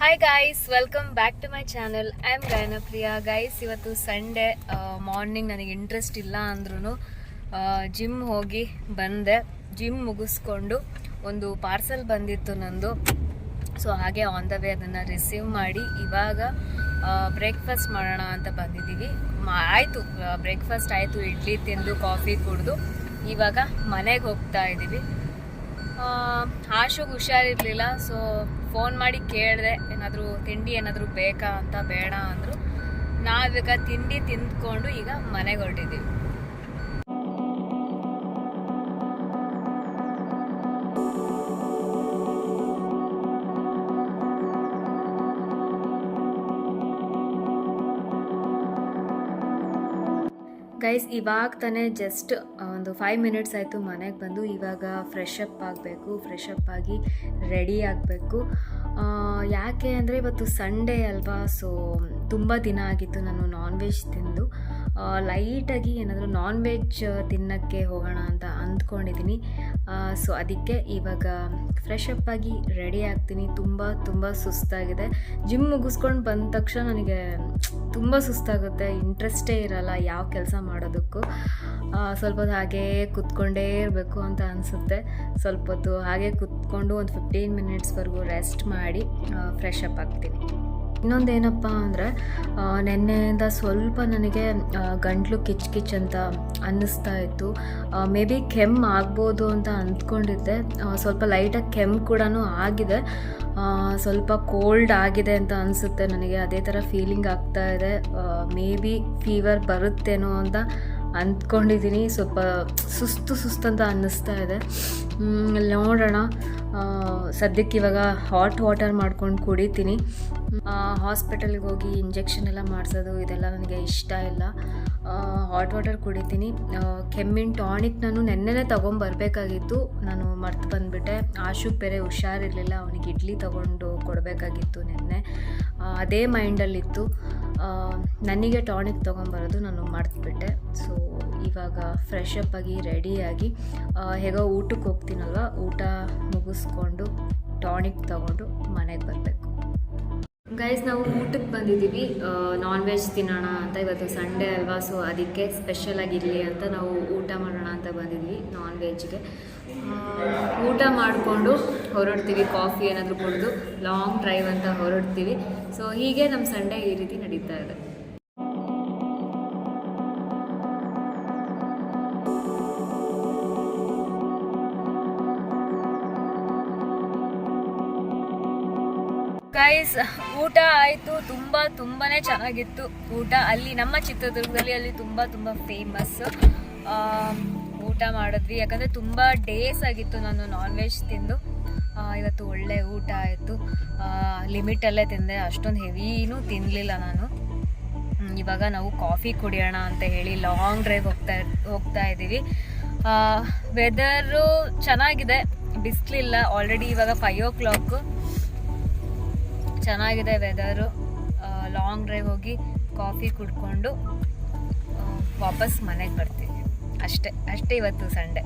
Hi guys welcome back to my channel I am Gayanapriya guys ಇವತ್ತು Sunday morning ನನಗೆ interest ಇಲ್ಲ ಅಂದ್ರೂ gym ಹೋಗಿ ಬಂದೆ. ಜಿಮ್ ಮುಗಿಸ್ಕೊಂಡು ಒಂದು ಪಾರ್ಸಲ್ ಬಂದಿತ್ತು ನಂದು. ಸೊ ಹಾಗೆ ಆನ್ ದ ವೇ ಅದನ್ನು ರಿಸೀವ್ ಮಾಡಿ ಇವಾಗ ಬ್ರೇಕ್ಫಾಸ್ಟ್ ಮಾಡೋಣ ಅಂತ ಬಂದಿದ್ದೀವಿ. ಆಯಿತು ಬ್ರೇಕ್ಫಾಸ್ಟ್ ಆಯಿತು, ಇಡ್ಲಿ ತಿಂದು ಕಾಫಿ ಕುಡಿದು. ಇವಾಗ ಮನೆಗೆ ಹೋಗ್ತಾ ಇದ್ದೀವಿ ಆಶುಗೆ ಹುಷಾರಿರಲಿಲ್ಲ ಸೊ ಫೋನ್ ಮಾಡಿ ಕೇಳಿದೆ, ಏನಾದರೂ ತಿಂಡಿ ಏನಾದರೂ ಬೇಕಾ ಅಂತ ಬೇಡ ಅಂದರು. ನಾವೀಗ ತಿಂಡಿ ತಿಂದ್ಕೊಂಡು ಈಗ ಮನೆಗೆ ಹೊರಟಿದ್ದೀವಿ ಗೈಸ್ ಇವಾಗ ತಾನೇ ಜಸ್ಟ್ ಒಂದು ಫೈವ್ ಮಿನಿಟ್ಸ್ ಆಯಿತು ಮನೆಗೆ ಬಂದು, ಇವಾಗ ಫ್ರೆಶ್ ಅಪ್ ಆಗಬೇಕು ಫ್ರೆಶ್ ಅಪ್ ಆಗಿ ರೆಡಿ ಆಗಬೇಕು. ಯಾಕೆ ಅಂದರೆ ಇವತ್ತು ಸಂಡೇ ಅಲ್ವಾ ಸೊ ತುಂಬ ದಿನ ಆಗಿತ್ತು ನಾನು ನಾನ್ ವೆಜ್ ತಿಂದು ಲೈಟಾಗಿ ಏನಾದರೂ ನಾನ್ ವೆಜ್ ತಿನ್ನೋಕ್ಕೆ ಹೋಗೋಣ ಅಂತ ಅಂದ್ಕೊಂಡಿದ್ದೀನಿ ಸೊ ಅದಕ್ಕೆ ಇವಾಗ ಫ್ರೆಶ್ ಅಪ್ ಆಗಿ ರೆಡಿ ಆಗ್ತೀನಿ. ತುಂಬ ತುಂಬ ಸುಸ್ತಾಗಿದೆ. ಜಿಮ್ ಮುಗಿಸ್ಕೊಂಡು ಬಂದ ತಕ್ಷಣ ನನಗೆ ತುಂಬ ಸುಸ್ತಾಗುತ್ತೆ. ಇಂಟ್ರೆಸ್ಟೇ ಇರಲ್ಲ ಯಾವ ಕೆಲಸ ಮಾಡೋದಕ್ಕೂ. ಸ್ವಲ್ಪ ಹೊತ್ತು ಹಾಗೇ ಕುತ್ಕೊಂಡೇ ಇರಬೇಕು ಅಂತ ಅನಿಸುತ್ತೆ. ಸ್ವಲ್ಪ ಹೊತ್ತು ಹಾಗೆ ಕುತ್ಕೊಂಡು ಒಂದು ಫಿಫ್ಟೀನ್ ಮಿನಿಟ್ಸ್ವರೆಗೂ ರೆಸ್ಟ್ ಮಾಡಿ ಫ್ರೆಶ್ ಅಪ್ ಆಗ್ತೀನಿ. ಇನ್ನೊಂದು ಏನಪ್ಪ ಅಂದರೆ ನೆನ್ನೆಯಿಂದ ಸ್ವಲ್ಪ ನನಗೆ ಗಂಟ್ಲು ಕಿಚ್ ಕಿಚ್ ಅಂತ ಅನ್ನಿಸ್ತಾ ಇತ್ತು. ಮೇ ಬಿ ಕೆಮ್ಮು ಆಗ್ಬೋದು ಅಂತ ಅಂದ್ಕೊಂಡಿದ್ದೆ. ಸ್ವಲ್ಪ ಲೈಟಾಗಿ ಕೆಮ್ಮು ಕೂಡ ಆಗಿದೆ. ಸ್ವಲ್ಪ ಕೋಲ್ಡ್ ಆಗಿದೆ ಅಂತ ಅನಿಸುತ್ತೆ ನನಗೆ. ಅದೇ ಥರ ಫೀಲಿಂಗ್ ಆಗ್ತಾ ಇದೆ. ಮೇ ಬಿ ಫೀವರ್ ಬರುತ್ತೇನೋ ಅಂತ ಅಂದ್ಕೊಂಡಿದ್ದೀನಿ. ಸ್ವಲ್ಪ ಸುಸ್ತು ಸುಸ್ತು ಅಂತ ಅನ್ನಿಸ್ತಾ ಇದೆ. ನೋಡೋಣ. ಸದ್ಯಕ್ಕೆ ಇವಾಗ ಹಾಟ್ ವಾಟರ್ ಮಾಡ್ಕೊಂಡು ಕುಡಿತೀನಿ. ಹಾಸ್ಪಿಟಲ್ಗೆ ಹೋಗಿ ಇಂಜೆಕ್ಷನ್ ಎಲ್ಲ ಮಾಡಿಸೋದು ಇದೆಲ್ಲ ನನಗೆ ಇಷ್ಟ ಇಲ್ಲ. ಹಾಟ್ ವಾಟರ್ ಕುಡಿತೀನಿ. ಕೆಮ್ಮಿನ ಟಾನಿಕ್ ನಾನು ನೆನ್ನೆನೇ ತೊಗೊಂಬರ್ಬೇಕಾಗಿತ್ತು. ನಾನು ಮರ್ತು ಬಂದುಬಿಟ್ಟೆ. ಆಶುಕ್ ಬೇರೆ ಹುಷಾರಿರಲಿಲ್ಲ. ಅವನಿಗೆ ಇಡ್ಲಿ ತೊಗೊಂಡು ಕೊಡಬೇಕಾಗಿತ್ತು ನಿನ್ನೆ. ಅದೇ ಮೈಂಡಲ್ಲಿತ್ತು ನನಗೆ ಟಾನಿಕ್ ತೊಗೊಂಬರೋದು ನಾನು ಮರ್ತುಬಿಟ್ಟೆ. ಸೊ ಇವಾಗ ಫ್ರೆಶ್ ಅಪ್ ಆಗಿ ರೆಡಿಯಾಗಿ ಹೇಗೋ ಊಟಕ್ಕೆ ಹೋಗ್ತೀನಲ್ವ? ಊಟ ಮುಗಿಸ್ಕೊಂಡು ಟಾನಿಕ್ ತೊಗೊಂಡು ಮನೆಗೆ ಬರಬೇಕು. ಗೈಸ್ ನಾವು ಊಟಕ್ಕೆ ಬಂದಿದ್ದೀವಿ. ನಾನ್ ವೆಜ್ ತಿನ್ನೋಣ ಅಂತ. ಇವತ್ತು ಸಂಡೇ ಅಲ್ವಾ? ಸೊ ಅದಕ್ಕೆ ಸ್ಪೆಷಲ್ ಆಗಿರಲಿ ಅಂತ ನಾವು ಊಟ ಮಾಡೋಣ ಅಂತ ಬಂದಿದ್ವಿ ನಾನ್ ವೆಜ್ಗೆ ಊಟ ಮಾಡಿಕೊಂಡು ಹೊರಡ್ತೀವಿ. ಕಾಫಿ ಏನಾದರೂ ಕುಡಿದು ಲಾಂಗ್ ಡ್ರೈವ್ ಅಂತ ಹೊರಡ್ತೀವಿ. ಸೊ ಹೀಗೆ ನಮ್ಮ ಸಂಡೇ ಈ ರೀತಿ ನಡೀತಾ ಇದೆ. ಗೈಸ್ ಊಟ ಆಯಿತು. ತುಂಬ ತುಂಬಾ ಚೆನ್ನಾಗಿತ್ತು. ಊಟ ಅಲ್ಲಿ ನಮ್ಮ ಚಿತ್ರದುರ್ಗದಲ್ಲಿ ಅಲ್ಲಿ ತುಂಬ ತುಂಬ ಫೇಮಸ್ ಊಟ ಮಾಡಿದ್ವಿ. ಯಾಕಂದರೆ ತುಂಬ ಡೇಸ್ ಆಗಿತ್ತು ನಾನು ನಾನ್ ವೆಜ್ ತಿಂದು ಇವತ್ತು ಒಳ್ಳೆ ಊಟ ಆಯಿತು. ಲಿಮಿಟಲ್ಲೇ ತಿಂದೆ. ಅಷ್ಟೊಂದು ಹೆವಿನೂ ತಿನ್ನಲಿಲ್ಲ ನಾನು. ಇವಾಗ ನಾವು ಕಾಫಿ ಕುಡಿಯೋಣ ಅಂತ ಹೇಳಿ ಲಾಂಗ್ ಡ್ರೈವ್ ಹೋಗ್ತಾ ಹೋಗ್ತಾ ಇದ್ದೀವಿ. ವೆದರು ಚೆನ್ನಾಗಿದೆ. ಬಿಸಿಲಿಲ್ಲ. ಆಲ್ರೆಡಿ ಇವಾಗ ಫೈವ್ ಓ ಕ್ಲಾಕು ಚೆನ್ನಾಗಿದೆ ವೆದರು ಲಾಂಗ್ ಡ್ರೈವ್ ಹೋಗಿ ಕಾಫಿ ಕುಡ್ಕೊಂಡು ವಾಪಸ್ ಮನೆಗೆ ಬರ್ತೀವಿ ಅಷ್ಟೇ ಅಷ್ಟೇ ಇವತ್ತು ಸಂಡೇ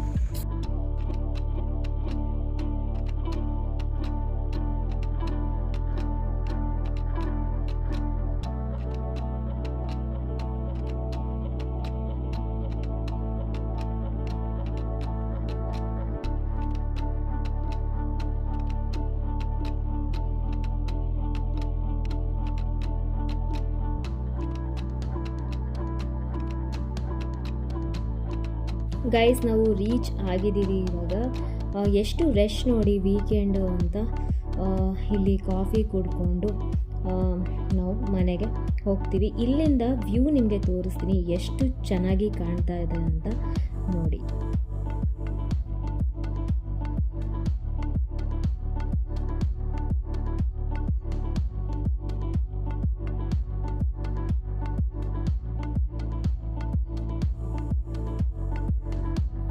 ಗೈಸ್ ನಾವು ರೀಚ್ ಆಗಿದ್ದೀವಿ ಇವಾಗ. ಎಷ್ಟು ರಶ್ ನೋಡಿ ವೀಕೆಂಡು ಅಂತ ಇಲ್ಲಿ ಕಾಫಿ ಕುಡ್ಕೊಂಡು ನಾವು ಮನೆಗೆ ಹೋಗ್ತೀವಿ. ಇಲ್ಲಿಂದ ವ್ಯೂ ನಿಮಗೆ ತೋರಿಸ್ತೀನಿ ಎಷ್ಟು ಚೆನ್ನಾಗಿ ಕಾಣ್ತಾ ಇದೆ ಅಂತ ನೋಡಿ.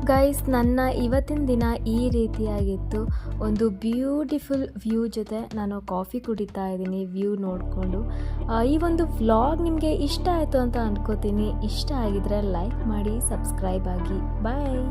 ಗೈಸ್ ನನ್ನ ಇವತ್ತಿನ ದಿನ ಈ ರೀತಿಯಾಗಿತ್ತು. ಒಂದು ಬ್ಯೂಟಿಫುಲ್ ವ್ಯೂ ಜೊತೆ ನಾನು ಕಾಫಿ ಕುಡಿತಾ ಇದ್ದೀನಿ ವ್ಯೂ ನೋಡಿಕೊಂಡು. ಈ ಒಂದು ವ್ಲಾಗ್ ನಿಮಗೆ ಇಷ್ಟ ಆಯಿತು ಅಂತ ಅಂದ್ಕೋತೀನಿ ಇಷ್ಟ ಆಗಿದ್ರೆ ಲೈಕ್ ಮಾಡಿ ಸಬ್ಸ್ಕ್ರೈಬ್ ಆಗಿ. ಬಾಯ್